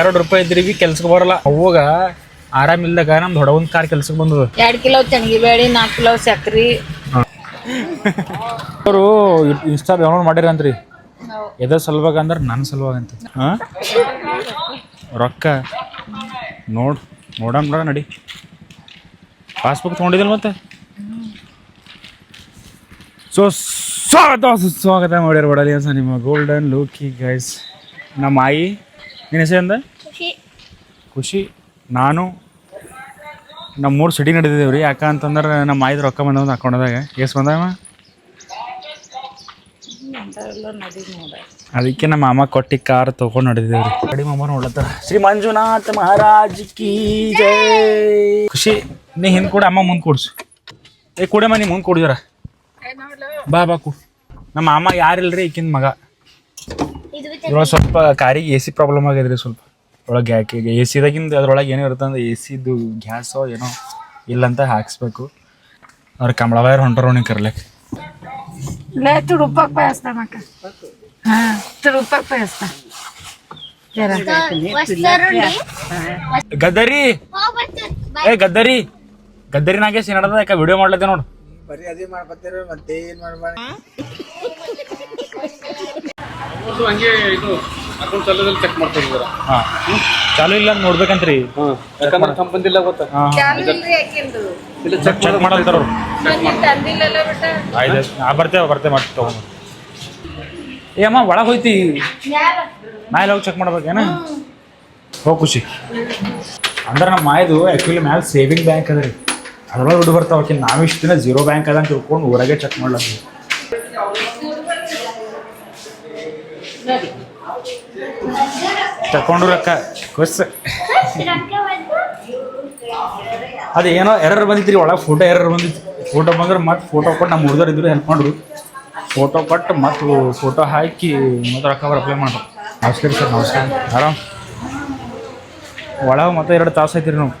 ಎರಡು ರೂಪಾಯಿ ಇದ್ರಿ ಬಿ ಕೆಲ್ಸಕ್ಕೆ ಬರಲ್ಲ. ಅವಾಗ ಆರಾಮಿಲ್ದಾಗ ನಮ್ದು ಹೊಡವಂದ್ ಕಾರ್ ಕೆಲ್ಸಕ್ಕೆ ಬಂದದ. ಎರಡ್ ಕಿಲೋ ತೆಂಗಿ ಬೇಳೆ ನಾಲ್ಕು ಕಿಲೋ ಸಕ್ರಿ. ಅವರು ಇನ್ಸ್ಟಾ ಡೌನ್ಲೋಡ್ ಮಾಡಿರಂತ್ರಿ. ಎದ್ರ ಸಲುವಾಗ ಅಂದ್ರೆ ನನ್ನ ಸಲುವಾಗ ಅಂತ. ಹಾ? ರೊಕ್ಕ ನೋಡ್ ನೋಡಮ್ ನೋಡ ನಡಿ. ಪಾಸ್ಬುಕ್ ತೊಗೊಂಡಿದ್ದಿಲ್ಲ ಮತ್ತೆ? ಸೊ ಸ್ವಾಗತ ಸ್ವಾಗತ ಮಾಡ್ಯಾರ ಬಡಲಿ ಅಂತ ನಿಮ್ಮ ಗೋಲ್ಡನ್ ಲೂಕಿ ಗೈಸ್ ನಮ್ಮ ಆಯಿ. ನಿನ್ನ ಅಂದ ಖುಷಿ. ನಾನು ನಮ್ಮ ಮೂರು ಸಿಟಿ ನಡೆದಿದ್ದೇವೆ ರೀ ಯಾಕ ಅಂತಂದ್ರೆ ನಮ್ಮ ಆಯ್ದು ರೊಕ್ಕ ಬಂದವ? ಅಕೌಂಟ್ದಾಗ ಎಷ್ಟು ಬಂದವ ಅದಕ್ಕೆ ನಮ್ಮ ಮಾಮ ಕೊಟ್ಟಿ ಕಾರ್ ತಗೊಂಡು ನಡೆದಿದ್ದೇವೆ ರೀ ಕಡಿ ಮಾಮ ನೋಡ್ಲತ್ತಾರ. ಶ್ರೀ ಮಂಜುನಾಥ್ ಮಹಾರಾಜ್ ಕಿ ಜೈ. ಖುಷಿ ನೀ ಹಿಂದ್ ಕೂಡ ಅಮ್ಮ ಮುಂದೆ ಕೂಡ್ಸು. ಏ ಕೂಡಮ್ಮ ನೀ ಮುಂದೆ ಕೂಡಿದ್ರ ಬಾ ಬಾ ಕೂ. ನಮ್ಮ ಮಾಮ ಯಾರಿಲ್ರಿ ಈಕಿನ ಮಗ? ಇವಾಗ ಸ್ವಲ್ಪ ಕಾರಿಗೆ ಎ ಸಿ ಪ್ರಾಬ್ಲಮ್ ಆಗಿದ್ರಿ ಸ್ವಲ್ಪ ಒಳಗೆ ಯಾಕೆ ಎ ಸಿದಾಗಿಂದ ಅದ್ರೊಳಗೆ ಏನೋ ಇರುತ್ತೆ ಅಂದ್ರೆ ಎ ಸಿದು ಗ್ಯಾಸೋ ಏನೋ ಇಲ್ಲ ಅಂತ ಹಾಕ್ಸ್ಬೇಕು. ಅವ್ರ ಕಂಬಳ ಹೊಂಟರು ನೀವು ಕರ್ಲಕ್ಕೆ ಲೇ ಗದ್ದರಿ. ಏ ಗದ್ದರಿ. ಗದ್ದರಿ ನಾಗೇಶ್ ಏನದ ಯಾಕೆ? ವಿಡಿಯೋ ಮಾಡ್ಲತ್ತೆ ನೋಡು. ಬರೀ ಅದೇ ಮತ್ತೆ ಏನ್ ಹಂಗೆ ಇದು ಅಕೌಂಟ್ ಚಾಲೂದಲ್ಲಿ ಚೆಕ್ ಮಾಡ್ತಾ ಇದ್ದೀರಾ ಹಾ ಚಾಲು ಇಲ್ಲ ಅಂತ ನೋಡ್ಬೇಕಂತ್ರಿ. ಯಾಕಂದ್ರೆ ಬಂದಿಲ್ಲ ಗೊತ್ತಾ? ಹಾ ಇಲ್ಲ ಚೆಕ್ ಚೆಕ್ ಮಾಡಲ್ತಾರ ಅವ್ರು ತಂದಿಲ್ಲಲ್ಲ ಬಿಟ್ಟ? ಆಯ್ತು ಆ ಬರ್ತೇವೆ ಬರ್ತೇವೆ ಮತ್ತೆ ತಗೊಂಡು ಏ ಅಮ್ಮ ಒಳಗೆ ಹೋಯ್ತಿ. ಮ್ಯಾಲೆ. ಹೋಗಿ ಚೆಕ್ ಮಾಡ್ಬೇಕೇನ ಹೋಗಿ ಖುಷಿ. ಅಂದ್ರೆ ನಮ್ಮ ಮಾಯದು ಆ್ಯಕ್ಚುಲಿ ಮ್ಯಾಲೆ ಸೇವಿಂಗ್ ಬ್ಯಾಂಕ್ ಅದ ರೀ. ಅದ್ರೊಳಗೆ ದುಡ್ಡು ಬರ್ತಾವೆ ಆಕೆ ನಾವು ಇಷ್ಟು ದಿನ ಜೀರೋ ಬ್ಯಾಂಕ್ ಅದ ಅಂತ ತಿಳ್ಕೊಂಡು ಊರಾಗೆ ಚೆಕ್ ಮಾಡ್ಲತ್ತೀವಿ. ತಗೊಂಡು ರೊಕ್ಕ ಖುಷ್ ಅದು ಏನೋ ಎರರ್ ಬಂದಿತ್ರಿ ಒಳಗೆ ಫೋಟೋ ಎರರ್ ಬಂದಿತ್ತು. ಫೋಟೋ ಬಂದ್ರೆ ಮತ್ತೆ ಫೋಟೋ ಕೊಟ್ಟು ನಮ್ಮ ಹುಡುಗರು ಇದ್ರು ಹೆಲ್ಪ್ ಮಾಡ್ರು ಫೋಟೋ ಕೊಟ್ಟು ಮತ್ತು ಫೋಟೋ ಹಾಕಿ ಮತ್ತೆ ರೊಕ್ಕ ಅವ್ರು ಅಪ್ಲೈ ಮಾಡ್ರು. ನಮಸ್ಕಾರ ಸರ್ ನಮಸ್ಕಾರ. ಆರಾಮ್. ಒಳಗೆ ಮತ್ತೆ ಎರಡು ತಾಸು ಐತಿರಿ ನಾವು.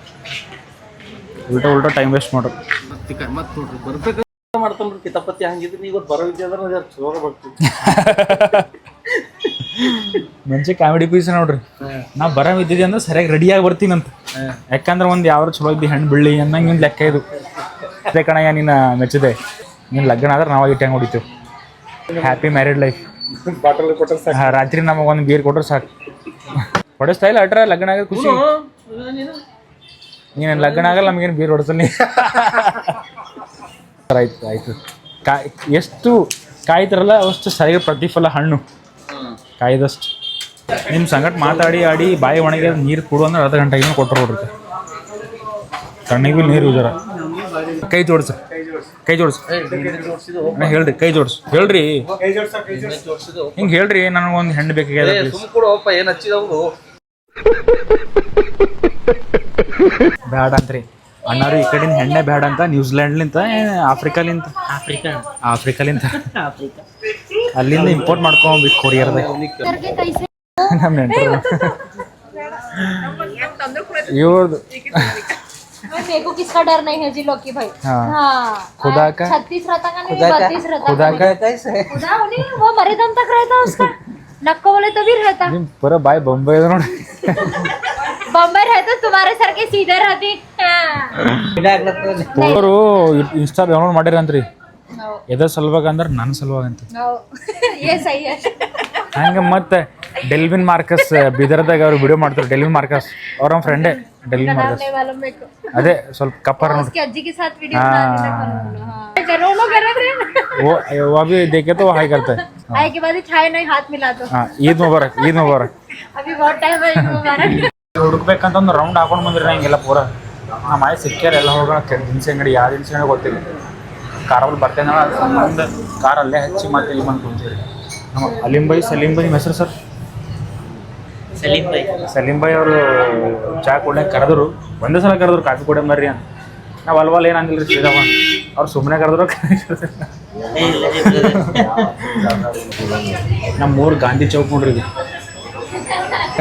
ಉಲ್ಟಾ ಉಲ್ಟಾ ಟೈಮ್ ವೇಸ್ಟ್ ಮಾಡ್ರು. ಮತ್ತೆ ನೋಡ್ರಿ ಬರ್ಬೇಕು ಮಾಡ್ತಾನ್ರಿ ಕಿತಾಪತಿ ಹಂಗಿದ್ರೆ ನೀವು ಬರೋ ವಿದ್ಯೆ ಅಂದ್ರೆ ಜರ ಚಲೋ ಬರ್ತೀವಿ ಮಂచి ಕಾಮಿಡಿ ಪೀಸ್ ನೋಡ್ರಿ. ನಾ ಬರಮ್ ಇದ್ದಿದ್ದೆ ಅಂದ್ರೆ ಸರಿಯಾಗಿ ರೆಡಿಯಾಗಿ ಬರ್ತೀನಂತ ಯಾಕಂದ್ರೆ ಒಂದು ಯಾವ ಚಲೋ ಇದ್ದಿ ಹೆಣ್ಣು ಬಿಳ್ಳಿ ಅನ್ನಂಗೆ ಒಂದು ಲೆಕ್ಕ ಇದು. ಅದೇ ಕಣಯ್ಯ ನಿನ್ನ ಮೆಚ್ಚಿದೆ. ನಿನ್ನ ಲಗ್ನ ಆದ್ರೆ ನಾವಾಗಿ ಇಟ್ಟು ಹೆಂಗೆ ಹೊಡಿತೀವಿ ಹ್ಯಾಪಿ ಮ್ಯಾರಿಡ್ ಲೈಫ್ ರಾತ್ರಿ ನಮಗೆ ಒಂದು ಬೀರ್ ಕೊಟ್ರೆ ಸಾಕು. ಹೊಡಿಸ್ತಾ ಇಲ್ಲ ಅಟ್ರ ಲಗ್ನ ಆಗ ಖುಷಿ. ನೀನು ಲಗ್ನ ಆಗಲ್ಲ ನಮಗೇನು ಬೀರ್ ಹೊಡೆಸಲಿ ಆಯ್ತು ಆಯ್ತು. ಕಾಯ್ ಎಷ್ಟು ಕಾಯ್ತಾರಲ್ಲ ಅಷ್ಟು ಸರಿಯಾಗಿ ಪ್ರತಿಫಲ ಹಣ್ಣು. ಕಾಯ್ದಷ್ಟು. ನಿಮ್ಮ ಸಂಗಟ ಮಾತಾಡಿ ಆಡಿ ಬಾಯಿ ಒಣಗಿ ನೀರು ಕೊಡು ಅಂದ್ರೆ ಅರ್ಧ ಗಂಟೆ ಇನ್ನೂ ಕೊಟ್ಟರು ನೋಡ್ರಿ ಕಣ್ಣಿಗೆ ನೀರು ಯೂಸರ ಕೈ ಜೋಡಿಸ. ಕೈ ಜೋಡಿಸ. ಹೇಳ್ರಿ ಕೈ ಜೋಡಿಸ. ಹೇಳ್ರಿ. ಹಿಂಗೆ ಹೇಳ್ರಿ ನನಗೊಂದು ಹೆಣ್ಣು ಬೇಕಾಗ್ಯದ ಬ್ಯಾಡ ಅಂತ್ರಿ. ಅಣ್ಣಾರು ಈ ಕಡೆ ಹೆಣ್ಣೆ ಬ್ಯಾಡ ಅಂತ ನ್ಯೂಜಿಲೆಂಡ್ಲಿಂತ ಆಫ್ರಿಕಾಲಿಂತ? ಆಫ್ರಿಕಾ. ಆಫ್ರಿಕಾಲಿಂತ. ಆಫ್ರಿಕಾ. ಅಲ್ಲಿಂದ ಇಂಪೋರ್ಟ್ ಮಾಡ್ಕೊಂಬೇಕು ಕೊರಿಯರ್ದಾಗ ನಮ್ಮ ನೆಂಟರು ಇವ್ರದ್ದು मेरे को किसका डर नहीं है जी लोकी भाई हाँ हाँ खुदा का छत्तीस रहता का नहीं बत्तीस रहता खुदा का खुदा नहीं वो मरे दम तक रहता उसका नक्को बोले तो भी रहता ನಿಮ್ ಪೂರ ಬಾಯ್ ಬೊಂಬೈ ಅದ ನೋಡಿ बम्बई रहता तुम्हारे सर के सीधे रहती हाँ। ಅವರು ಇನ್ಸ್ಟಾ ಡೌನ್ಲೋಡ್ ಮಾಡಿರಂತ್ರಿ ಎದ್ರ ಸಲುವಾಗ ಅಂದ್ರೆ ನನ್ನ ಸಲುವಾಗ ಅಂತ No. ये सही है ಹಂಗೆ ಮತ್ತೆ ಡೆಲ್ವಿನ್ ಮಾರ್ಕಸ್ ಬೀದರ್ದಾಗ ಅವ್ರು ವಿಡಿಯೋ ಮಾಡ್ತಾರೆ ಡೆಲ್ವಿನ್ ಮಾರ್ಕಸ್ ಅವ್ರ ನಮ್ಮ ಫ್ರೆಂಡೇ ಡೆಲ್ವಿನ್ ಮಾರ್ಕಸ್ नहीं मालूम मेरे को ಅದೇ ಸ್ವಲ್ಪ ಕಪ್ಪರ್ ನೋಡಿ उसके अज्जी के साथ वीडियो हाँ। बनाने तक मालूम है। हाँ। करो लो कर रहे थे वो वो भी देखे तो वो हाई करता है आए के बाद ही छाए नहीं हाथ मिला दो हाँ ಈದ್ ಮುಬಾರಕ್ ಈದ್ ಮುಬಾರಕ್ अभी बहुत टाइम है ईद मुबारक ಹುಡುಕ್ಬೇಕಂತ ಒಂದು ರೌಂಡ್ ಹಾಕೊಂಡು ಬಂದಿರಿ ಹಿಂಗೆಲ್ಲ ಪೂರ ನಮ್ಮ ಆಯ್ ಸಿಕ್ಕ್ಯಾರ ಎಲ್ಲ ಹೋಗೋಣ ಕೆ- ದಿನಸಿ ಅಂಗಡಿ ಯಾವ ದಿನಸಿ ಅಂಗಡಿ ಗೊತ್ತಿಲ್ಲ ಕಾರಲ್ಲಿ ಬರ್ತೇನೆ ಮುಂದೆ ಕಾರ್ ಅಲ್ಲೇ ಹಚ್ಚಿ ಮತ್ತೆ ಇಲ್ಲಿ ಬಂದು ಕುಂತೀರಿ ನಮ್ಮ ಅಲಿಂ ಬೈ ಸಲೀಂ ಬೈ ಹೆಸರು ಸರ್. ಸಲೀಂ ಭಾಯಿ ಸಲೀಂ ಬೈ ಅವರು ಚಹಾ ಕುಡಿಯಕ್ಕೆ ಕರೆದ್ರು. ಒಂದೇ ಸಲ ಕರೆದ್ರು ಕಾಫಿ ಕುಡಿಯ ಬರ್ರಿ ಅಂತ. ನಾವು ಅಲ್ವಲ್ಲ ಏನು ಹಂಗಿಲ್ಲ ರೀ ಶ್ರೀರಾಮ? ಅವ್ರು ಸುಮ್ಮನೆ ಕರೆದ್ರು ನಮ್ಮ ಮೂರು ಗಾಂಧಿ ಚೌಕ್ ನೋಡ್ರಿ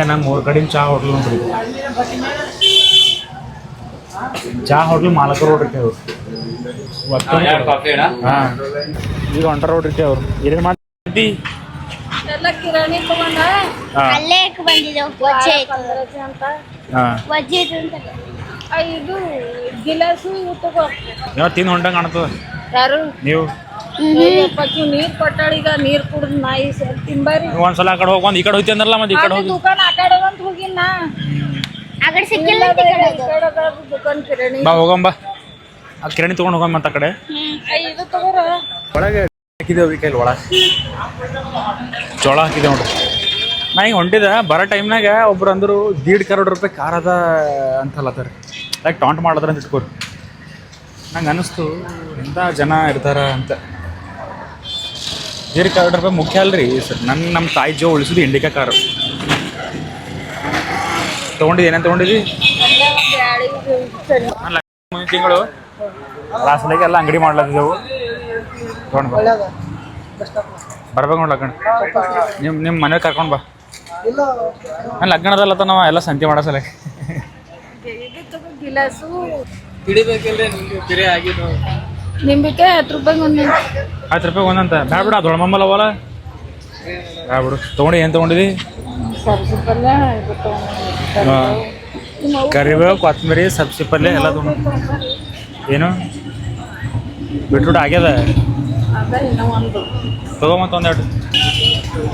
ನಮ್ಮ ಮೂರು ಕಡೆ ಚಹಾ ಹೋಟ್ಲು ನೋಡ್ರಿ ಚಹಾ ಹೋಟ್ಲು ಮಾಲಕರು ನೋಡ್ರಿ ಈಗ ಹೊಂಟಾರ ನೋಡ್ರಿ ಅವ್ರು. ಏನೇನು ಮಾಡ್ತಿ ಎಲ್ಲ ಕಿರಾಣಿ ತಗೊಂಡ. ಹಾಂ. ಅಲ್ಲೇ ಬಂದಿದ್ದೆವು ವಜ್ಜೆ ಐತೆ ಅಂತ ಹಾಂ. ವಜ್ಜೆ ಐತೆ ಅಂತ. ಆ, ಇದು ಗಿಲಾಸು ಇವು ತಗೋ. ಯಾವ ತಿಂದು ಹೊಂಟಂಗೆ ಕಾಣ್ತದ. ಯಾರು? ನೀವು? ನೀರ್ ಕೊಟ್ಟಾಳೀಗ ನೀರ್ ಕುಡ್ದು ನಾಯಿ ಸರ್ ತಿಂಬಾರಿ. ಒಂದ್ಸಲ ಆ ಕಡೆ ಹೋಗಿ ಒಂದು ಈ ಕಡೆ ಹೋಯ್ತಿ ಅಂದ್ರಲ್ಲ ಮತ್ತೆ ಈ ಕಡೆ ಹೋಗಿ ದುಕಾನ್ ಆ ಕಡೆ ಅಂತ ಹೋಗಿನ ಆ ಕಡೆ ಸಿಕ್ಕಿಲ್ಲ. ದುಕಾನ್ ಕಿರಾಣಿ. ಬಾ ಹೋಗಂಬ ಆ ಕಿರಣಿ ತೊಗೊಂಡು ಹೋಗಮ್ಮ ಮತ್ತೆ ಆ ಕಡೆ. ಒಳಗೆ ಹಾಕಿದ್ದೇವೆ ಕೈಲಿ ಒಳಗೆ ಜೋಳ ಹಾಕಿದೆ ನೋಡ್ರಿ ನಾ ಹಿಂಗೆ ಹೊಂಟಿದೆ ಬರೋ ಟೈಮ್ನಾಗ ಒಬ್ರು ಅಂದರು ದೀಡ್ ಕರೋಡ್ ರೂಪಾಯಿ ಕಾರ್ ಅದ ಅಂತ ಅಲ್ಲತ್ತಾರ ಲೈಕ್ ಟಾಂಟ್ ಮಾಡಿದ್ರೆ ಅಂತ ಇಟ್ಕೋರಿ. ನಂಗೆ ಅನ್ನಿಸ್ತು ಎಂಥ ಜನ ಇರ್ತಾರ ಅಂತ. ದೀಡ್ ಕರೋಡ್ ರೂಪಾಯಿ ಮುಖ್ಯ ಅಲ್ರಿ ಸರ್. ನನ್ನ ನಮ್ಮ ತಾಯಿ ಜೋ ಉಳಿಸಿದ್ದು ಇಂಡಿಕಾ ಕಾರು. ತೊಗೊಂಡಿದ್ದು ಏನೇನು ತೊಗೊಂಡಿದ್ವಿ ನಾನು ಲಾಸ್ಟ್ಲಾಗೆ ಎಲ್ಲ ಅಂಗಡಿ ಮಾಡ್ಲತ್ತಿದ್ದೆವು ತೊಗೊಂಡು ಬಾ. ಬರ್ಬೇಕು ನೋಡ್ಲಕ್ಕ ನಿಮ್ ನಿಮ್ಮ ನಿಮ್ಮ ಮನೆಗೆ ಕರ್ಕೊಂಡು ಬಾ. ನಾನು ಲಗ್ನದಲ್ಲ ನಾವು ಎಲ್ಲ ಸಂತಿ ಮಾಡೋ ಹತ್ತು ರೂಪಾಯಿ ಒಂದು ಹತ್ತು ರೂಪಾಯಿ ಒಂದಂತ ಬ್ಯಾಡ ಬಿಡ ದೊಡ್ಡಮ್ಮಲ್ಲವಲ್ಲ ಬ್ಯಾಡ ಬಿಡು. ತೊಗೊಂಡು ಏನು ತೊಗೊಂಡಿದಿ? ಸರ್ಸಿ ಪಲ್ಯ ಇದು ಹಾಂ. ಕರಿಬೇವು ಕೊತ್ತಂಬರಿ ಸಬ್ಸಿ ಪಲ್ಯ ಎಲ್ಲ ತೊಗೊಂಡು ಏನು? ಬಿಟ್ರೂಟ್ ಆಗ್ಯದ? ಮತ್ತೆ ಒಂದೆರಡು.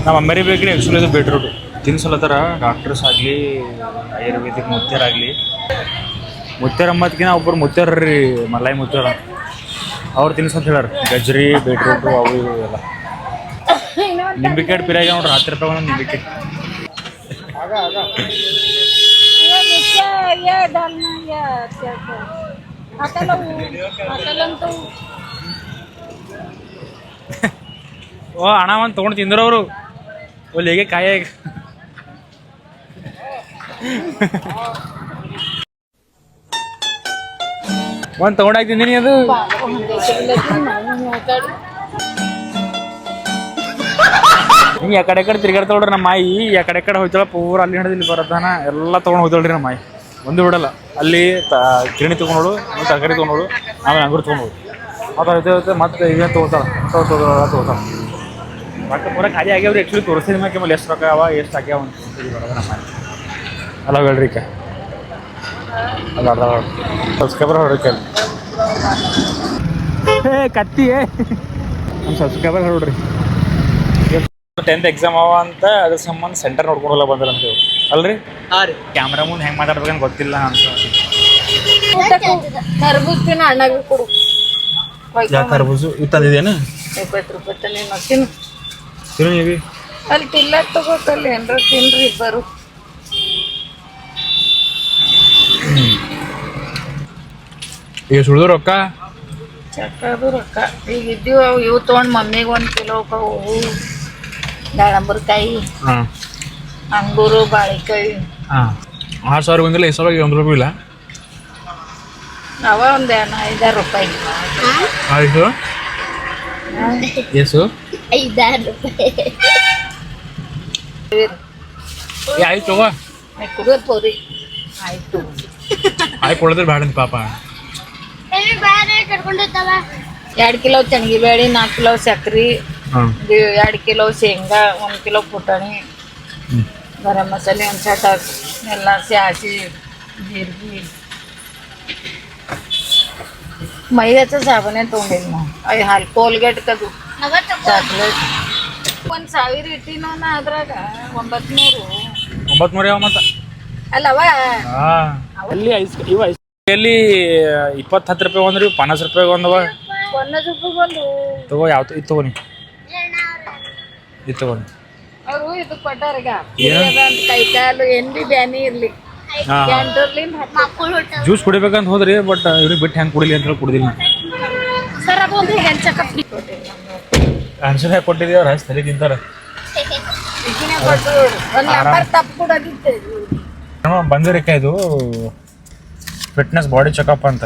ನಮ್ಮ ಅಮ್ಮರಿ ಬೇಕ್ರಿ ಆ್ಯಕ್ಚುಲಿ ಇದು ಬಿಟ್ರೂಟ್ ತಿನ್ಸಲತ್ತಾರ ಡಾಕ್ಟರ್ಸ್ ಆಗಲಿ ಆಯುರ್ವೇದಿಕ್ ಮುತ್ಯರಾಗಲಿ ಮುತ್ಯರಮ್ಮದ್ಕಿನ ಒಬ್ಬರು ಮುತ್ಯರ ರೀ ಮಲಾಯಿ ಮುತ್ಯರ ಅವ್ರು ತಿನ್ಸಂತ ಹೇಳಾರ ಗಜ್ರಿ ಬೀಟ್ರೂಟು ಅವು ಇವು ಎಲ್ಲ ನಿಂಬಿಕೆಟ್ ಪಿರಾಗ ಅವ್ರು ರಾತ್ರಿ ತಗೊಂಡು ಒಂದು ನಿಂಬಿಕೆಟ್ ಆಗ ಓ, ಹಣ ಒಂದು ತೊಗೊಂಡು ತಿಂದ್ರವರು. ಒಲ್ಲಿ ಹೇಗೆ ಕಾಯ ಒಂದು ತಗೊಂಡಾಗ ತಿಂದಿನಿ ಅದು. ಹಿಂಗೆ ಆ ಕಡೆ ಕಡೆ ನಮ್ಮ ಮಾಯಿ. ಎಕಡೆ ಕಡೆ ಹೋಯ್ತಾಳ ಅಲ್ಲಿ ಹಿಡಿದಿಲ್ಲಿ ಬರತ್ತಾನ ಎಲ್ಲ ತೊಗೊಂಡು ಹೋಯ್ತಾಳ್ರಿ ನಮ್ಮ ಮಾಯಿ. ಒಂದು ಬಿಡಲ್ಲ. ಅಲ್ಲಿ ತ ಕಿರಣಿ ತೊಗೊಂಡೋಳು ತರಕಾರಿ ತೊಗೊಂಡೋಳು ಆಮೇಲೆ ಅಂಗಡಿ ತೊಗೊಂಡೋಳು. ಆ ಹೋಯ್ತಾ ಇರುತ್ತೆ ಮತ್ತೆ ಇವೇ ತೊಗೊತಾಳ ತೊಗೊತಾಳ ತೊಗೊತಾಳ ಮತ್ತೆ ಪೂರ ಖಾಲಿ ಆಗ್ಯಾವ್ರಿ ಆ್ಯಕ್ಚುಲಿ ತೋರಿಸಿದ ಮ್ಯಾಕೆ ಮೇಲೆ ಎಷ್ಟು ರೊಕ್ಕ ಅವ ಎಷ್ಟು ಆಗ್ಯಾವ ಅಂತ ಅಲ್ಲ ಹೇಳ್ರಿ ಕ ಅಲ್ಲ ಅಲ್ಲ ಸಬ್ಸ್ಕ್ರೈಬರ್ ಹೊಡ್ರಿ ಏ ಕತ್ತಿ ನಮ್ಮ ಸಬ್ಸ್ಕ್ರೈಬರ್ ಹೊರಡ್ರಿ ಟೆಂತ್ ಎಕ್ಸಾಮ್ ಅವ ಅಂತ ಅದ್ರ ಸಂಬಂಧ ಸೆಂಟರ್ ನೋಡ್ಕೊಂಡಲ್ಲ ಬಂದ್ರಂತ ಅಂತ ಅಲ್ರಿ? ಹಾಂ ರೀ. ಕ್ಯಾಮ್ರಾ ಮುಂದೆ ಹೆಂಗೆ ಮಾತಾಡ್ಬೇಕಂತ ಗೊತ್ತಿಲ್ಲ ಅಂತ ತರಬೂಜ್ ತಿನ್ನ ಅಣ್ಣಗೆ ಕೊಡು. ಯಾಕೆ ಕರ್ಬೂಜು? ಇದು ತಂದಿದ್ದೇನು? ಇಪ್ಪತ್ತು ರೂಪಾಯಿ ತಲೆ ತಿನ್ನು. ತಿರು ನೀವಿ? ಅಲ್ಲಿ ತಿಲ್ಲ ತಗೋತಲ್ಲಿ ಏನ್ರ ತಿನ್ರಿ ಇಬ್ಬರು. ಈಗ ಸುಳಿದು ರೊಕ್ಕ? ಚಕ್ಕದು ರೊಕ್ಕ. ಈಗ ಇದ್ದೀವಿ ಅವು ಇವು ತೊಗೊಂಡು ಮಮ್ಮಿಗೆ ಒಂದು ಕಿಲೋ ಹೂವು ದಾಳಂಬರ್ಕಾಯಿ ಹಾಂ. ಅಂಗೂರು ಬಾಳೆಕಾಯಿ. ಹಾಂ. ಆರು ಸಾವಿರ ಬಂದಿಲ್ಲ ಐದು ಸಾವಿರ ಒಂದು ರೂಪಾಯಿ ಇಲ್ಲ? ಅವ ಒಂದು ಐದಾರು ರೂಪಾಯಿ. ಆಯಿತು. ಎಸು ಐದಾರು ರೂಪಾಯಿ. ಆಯ್ತು ತಗೋ. ಕುಡಿಯೋದು ಪೋರಿ. ಆಯ್ತು. ಆಯ್ತು ಕೊಡೋದ್ರೆ ಬೇಡ ಪಾಪ. ಎರಡು ಕಿಲೋ ಚಣಗಿ ಬೇಳೆ ನಾಲ್ಕು ಕಿಲೋ ಸಕ್ರೆ. ಹಾಂ ಎರಡು ಕಿಲೋ ಶೇಂಗಾ ಒಂದು ಕಿಲೋ ಪುಟಾಣಿ. ಗರಂ ಮಸಾಲೆ ಒಂದು ಚಟ ಎಲ್ಲ ಸಾಸಿ ಜೀರಿಗೆ. ಮೈಗಚ್ಚ ಸಾಬೂನೇ ತೊಗೊಂಡಿದ್ದು ನಾವು ಅಯ್ಯ ಹಾಲು ಕೋಲ್ಗೇಟ್ ಕದು ಚಾಕ್ಲೇಟ್. ಒಂದು ಸಾವಿರ ಇಟ್ಟಿನೋ ನಾ ಅದ್ರಾಗ ಒಂಬತ್ನೂರು ನೂರು ಒಂಬತ್ತು ನೂರ ಯಾವ ಮತ್ತ ಅಲ್ಲವ? ಅಲ್ಲಿ ಐಸ್ ಇವ ಐಸ್ ಎಲ್ಲಿ ಇಪ್ಪತ್ತು ಹತ್ತು ರೂಪಾಯಿ ಒಂದ್ರಿ ಪನ್ನಾಸ್ ರೂಪಾಯಿ ಒಂದವ? ಪನ್ನಾಸ್ ರೂಪಾಯಿ ಒಂದು. ತಗೋ ಯಾವ ಇದು ತಗೋನಿ ಇದು ತಗೋನಿ ಅವರು ಇದು ಕೊಟ್ಟಾರೀಗ ಏನು? ಕೈ ಕಾಲು ಬ್ಯಾನಿ ಇರ್ಲಿ. ಜ್ಯೂಸ್ ಕುಡಿಬೇಕಂತ ಹೋದ್ರಿ ಬಟ್ ಇವ್ರಿಗೆ ಬಿಟ್ಟು ಹೆಂಗೆ ಕುಡಿಲಿ ಅಂತ ಹೇಳಿ ಕುಡಿದಿಲ್ಲ ಸರ್ ಆನ್ಸರ್ ಹೇಗೆ ಕೊಟ್ಟಿದ್ದೀವಿ ಅವ್ರು ಹಸಿ ತಲೆ ತಿಂತಾರೆ. ಈಗಿನ ಕೊಟ್ಟು ಒಂದು ನಂಬರ್ ತಪ್ಪು ಕೊಡೋದಿತ್ತು ಬಂದಿರಕ್ಕ ಇದು. ಫಿಟ್ನೆಸ್ ಬಾಡಿ ಚೆಕಪ್ ಅಂತ.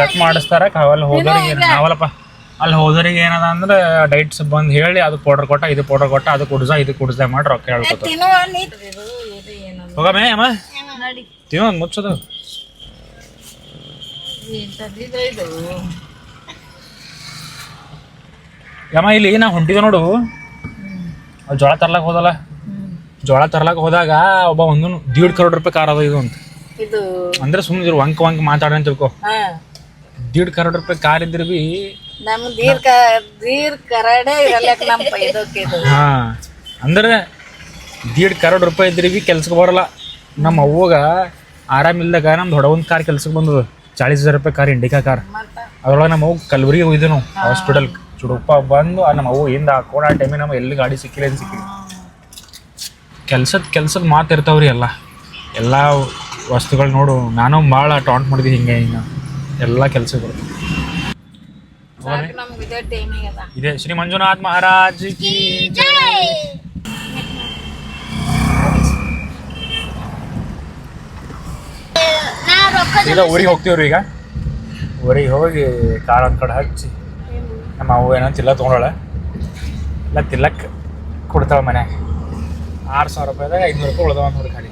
ಚೆಕ್ ಮಾಡಿಸ್ತಾರ? ಅಲ್ಲಿ ಹೋದವ್ರಿಗೆ ಏನು ನಾವಲ್ಲಪ್ಪ. ಅಲ್ಲಿ ಹೋದವ್ರಿಗೆ ಏನದ ಅಂದ್ರೆ ಡೈಟ್ಸ್ ಬಂದು ಹೇಳಿ ಅದು ಪೌಡರ್ ಕೊಟ್ಟ ಇದು ಪೌಡರ್ ಕೊಟ್ಟ ಅದು ಕುಡ್ಸ ಇದು ಕುಡ್ಸ ಮಾಡಿ ರೊಕ್ಕ ಹೇಳ್ಕೊತ ಹೋಗಮೇ ಅಮ್ಮ. ತಿನ್ನೋ ಮುಚ್ಚದು ಯಮ್ಮ ಇಲ್ಲಿ ನಾ ಹೊಂಟಿದ ನೋಡು. ಜೋಳ ತರ್ಲಕ್ ಹೋದಲ್ಲ. ಜೋಳ ತರ್ಲಕ್ ಹೋದಾಗ ಒಬ್ಬ ಒಂದು ದೀಡ್ ಕರೋಡ್ ರೂಪಾಯಿ ಕಾರ್ ಅದ ಇದು ಅಂತ. ಇದು ಅಂದ್ರೆ ಸುಮ್ಮನೆ ವಂಕ್ ವಂಕ್ ಮಾತಾಡ ಅಂತ ತಿಳ್ಕೊ. ದೀಡ್ ಕರೋಡ್ ರೂಪಾಯಿ ಕಾರ್ ಇದ್ರ ಬಿ ನಮ್ ದೀರ್ಘ ದೀರ್ ಕರಡೆ ಇರಲ್ಲಕ್ ನಮ್ ಹಾ ಅಂದ್ರೆ ದೀಡ್ ಕರೋಡ್ ರೂಪಾಯಿ ಇದ್ರಿ ಬಿ ಕೆಲ್ಸಕ್ಕೆ ಬರಲ್ಲ. ನಮ್ಮ ಅವ್ವಗ ಆರಾಮಿಲ್ದಾಗ ನಮ್ದು ಹೊಡವಂತ ಕಾರ್ ಕೆಲ್ಸಕ್ಕೆ ಬಂದದ. ಚಾಳಿಸ್ ಹಜಾರ್ ರೂಪಾಯಿ ಕಾರ್ ಇಂಡಿಕಾ ಕಾರ್. ಅದ್ರೊಳಗೆ ನಮ್ಮ ಅವ್ವ ಕಲ್ಬುರ್ಗಿ ಹೋಗಿದ್ದೆ ನಾವು ಹಾಸ್ಪಿಟಲ್ ಚುಡುಪ್ಪ ಬಂದು ಆ ನಮ್ಮ ಅವ್ವ ಹಿಂದ ಹಾಕೊಂಡು ಆ ಟೈಮಿಗೆ ನಮ್ಮ ಎಲ್ಲಿ ಗಾಡಿ ಸಿಕ್ಕಿಲ್ಲ ಏನು ಸಿಕ್ಕಿಲ್ಲ. ಕೆಲ್ಸದ ಕೆಲ್ಸದ ಮಾತು ಇರ್ತಾವ್ರಿ ಎಲ್ಲ. ಎಲ್ಲ ವಸ್ತುಗಳು ನೋಡು ನಾನು ಭಾಳ ಟಾಂಟ್ ಮಾಡಿದ್ವಿ ಹಿಂಗೆ ಹಿಂಗೆ. ಎಲ್ಲ ಕೆಲಸಗಳು. ಇದೇ ಟೈಮಿಂಗ್ ಇದೆ ಶ್ರೀ ಮಂಜುನಾಥ್ ಮಹಾರಾಜ್ ಕಿ ಜೈ. ಈಗ ಊರಿಗೆ ಹೋಗ್ತೀವ್ರಿ ಈಗ? ಊರಿಗೆ ಹೋಗಿ ಕಾರ್ ಒಂದ್ ಕಡೆ ಹಚ್ಚಿ. ನಮ್ಮ ಅವ್ವ ಏನೋ ತಿಲ್ಲ ತೊಗೊಂಡಾಳ. ಇಲ್ಲ ತಿಲ್ಲಕ್ ಕೊಡ್ತಾಳ ಮನ್ಯಾಗ. ಆರು ಸಾವಿರ ರೂಪಾಯಿದಾಗ ಐದುನೂರು ರೂಪಾಯಿ ಉಳ್ದವ ನೋಡಿ ಗಾಡಿ.